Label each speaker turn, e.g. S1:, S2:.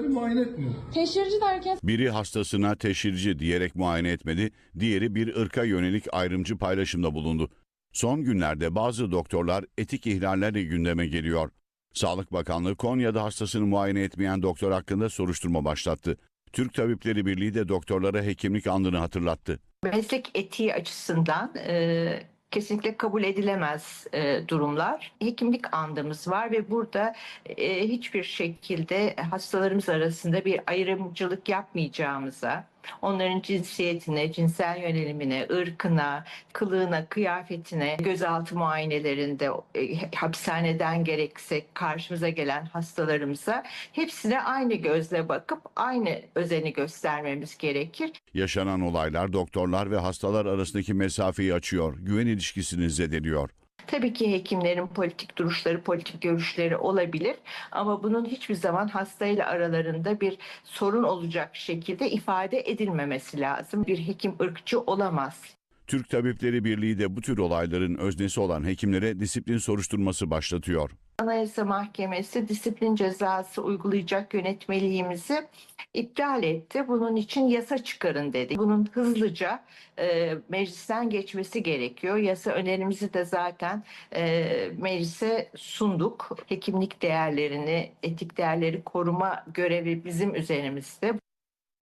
S1: muayene etmiyor.
S2: Teşhirci derken
S3: Biri hastasına teşhirci diyerek muayene etmedi, diğeri bir ırka yönelik ayrımcı paylaşımda bulundu. Son günlerde bazı doktorlar etik ihlallerle gündeme geliyor. Sağlık Bakanlığı Konya'da hastasını muayene etmeyen doktor hakkında soruşturma başlattı. Türk Tabipleri Birliği de doktorlara hekimlik andını hatırlattı.
S4: meslek etiği açısından e, kesinlikle kabul edilemez e, durumlar. Hekimlik andımız var ve burada e, hiçbir şekilde hastalarımız arasında bir ayrımcılık yapmayacağımıza, onların cinsiyetine, cinsel yönelimine, ırkına, kılığına, kıyafetine, gözaltı muayenelerinde e, hapishaneden gerekse karşımıza gelen hastalarımıza hepsine aynı gözle bakıp aynı özeni göstermemiz gerekir.
S3: Yaşanan olaylar doktorlar ve hastalar arasındaki mesafeyi açıyor, güven ilişkisini zedeliyor.
S4: Tabii ki hekimlerin politik duruşları, politik görüşleri olabilir ama bunun hiçbir zaman hastayla aralarında bir sorun olacak şekilde ifade edilmemesi lazım. Bir hekim ırkçı olamaz.
S3: Türk Tabipleri Birliği de bu tür olayların öznesi olan hekimlere disiplin soruşturması başlatıyor.
S4: Anayasa Mahkemesi disiplin cezası uygulayacak yönetmeliğimizi iptal etti. Bunun için yasa çıkarın dedi. Bunun hızlıca e, meclisten geçmesi gerekiyor. Yasa önerimizi de zaten e, meclise sunduk. Hekimlik değerlerini, etik değerleri koruma görevi bizim üzerimizde.